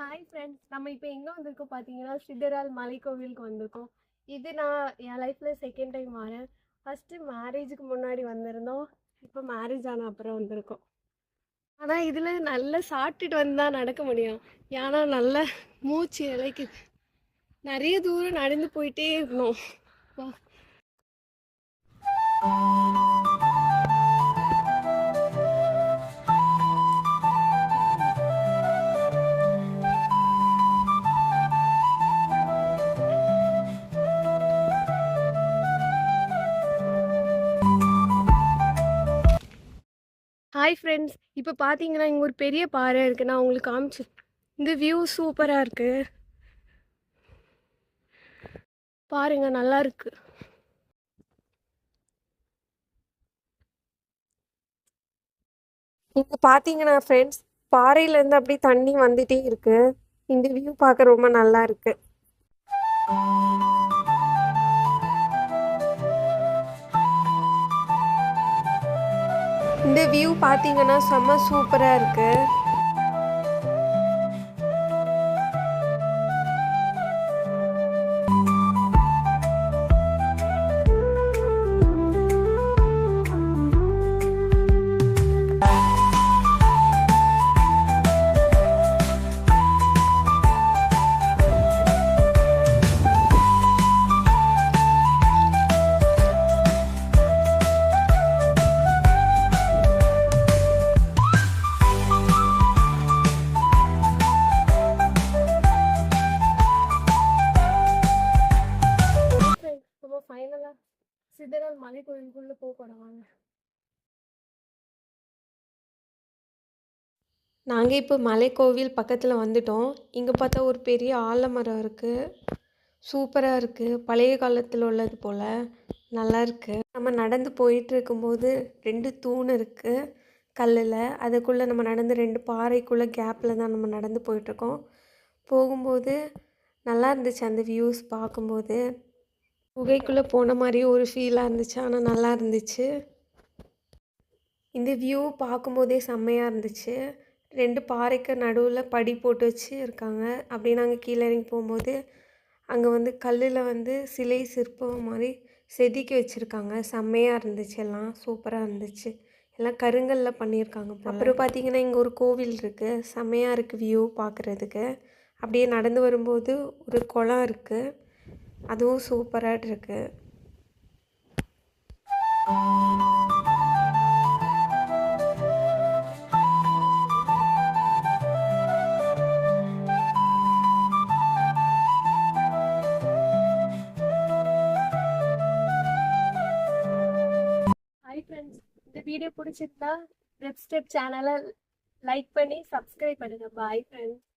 Hi friends நம்ம இப்போ எங்கே வந்திருக்கோம் பார்த்தீங்கன்னா சிதரால் மலைக்கோவிலுக்கு வந்திருக்கோம். இது நான் என் லைஃப்பில் செகண்ட் டைம் வரேன். ஃபஸ்ட்டு மேரேஜுக்கு முன்னாடி வந்திருந்தோம். இப்போ மேரேஜ் ஆன அப்புறம் வந்திருக்கோம். ஆனால் இதில் நல்லா சாப்பிட்டுட்டு வந்தால் நடக்க முடியும். ஏன்னா நல்ல மூச்சு இழைக்குது. நிறைய தூரம் நடந்து போயிட்டே இருக்கணும் ஹாய் ஃப்ரெண்ட்ஸ் இப்போ பார்த்தீங்கன்னா இங்கே ஒரு பெரிய பாறை இருக்குது நான் உங்களுக்கு காமிச்சு இந்த வியூ சூப்பராக இருக்குது பாருங்க நல்லா இருக்கு. இங்கே பார்த்தீங்கன்னா ஃப்ரெண்ட்ஸ் பாறையிலேருந்து அப்படியே தண்ணி வந்துட்டே இருக்கு. இந்த வியூ பார்க்க ரொம்ப நல்லா இருக்கு. இந்த வியூ பார்த்தீங்கன்னா செம்ம சூப்பராக இருக்கு. ஃபைனலாக சிதறல் மலை கோயிலுக்குள்ளே போக போகிறோம் வாங்க நாங்கள் இப்போ மலைக்கோவில் பக்கத்தில் வந்துட்டோம். இங்கே பார்த்தா ஒரு பெரிய ஆலமரம் இருக்குது சூப்பராக இருக்குது பழைய காலத்தில் உள்ளது போல் நல்லா இருக்குது நம்ம நடந்து போயிட்டு இருக்கும்போது ரெண்டு தூண் இருக்குது கல்லில். அதுக்குள்ளே நம்ம நடந்து ரெண்டு பாறைக்குள்ளே கேப்பில் தான் நம்ம நடந்து போயிட்டுருக்கோம் போகும்போது நல்லா இருந்துச்சு அந்த வியூஸ் பார்க்கும்போது. குகைக்குள்ளே போன மாதிரி ஒரு ஃபீலாக இருந்துச்சு. ஆனால் நல்லா இருந்துச்சு. இந்த வியூ பார்க்கும்போதே செம்மையாக இருந்துச்சு. ரெண்டு பாறைக்கு நடுவில் படி போட்டு வச்சு இருக்காங்க அப்படியே நாங்கள் கீழே இறங்கி போகும்போது அங்கே வந்து கல்லில் வந்து சிலை சிற்பம் மாதிரி செதுக்கி வச்சுருக்காங்க. செம்மையாக இருந்துச்சு எல்லாம். சூப்பராக இருந்துச்சு. எல்லாம் கருங்கல்ல பண்ணியிருக்காங்க அப்புறம் பார்த்தீங்கன்னா இங்கே ஒரு கோவில் இருக்குது செம்மையாக இருக்குது வியூ பார்க்குறதுக்கு. அப்படியே நடந்து வரும்போது ஒரு குளம் இருக்குது அதுவும் சூப்பராக இருக்கு ஃப்ரெண்ட்ஸ் இந்த வீடியோ பிடிச்சிருந்தா ரெப் ஸ்டெப் சேனலை லைக் பண்ணி சப்ஸ்கிரைப் பண்ணுங்க. Bye friends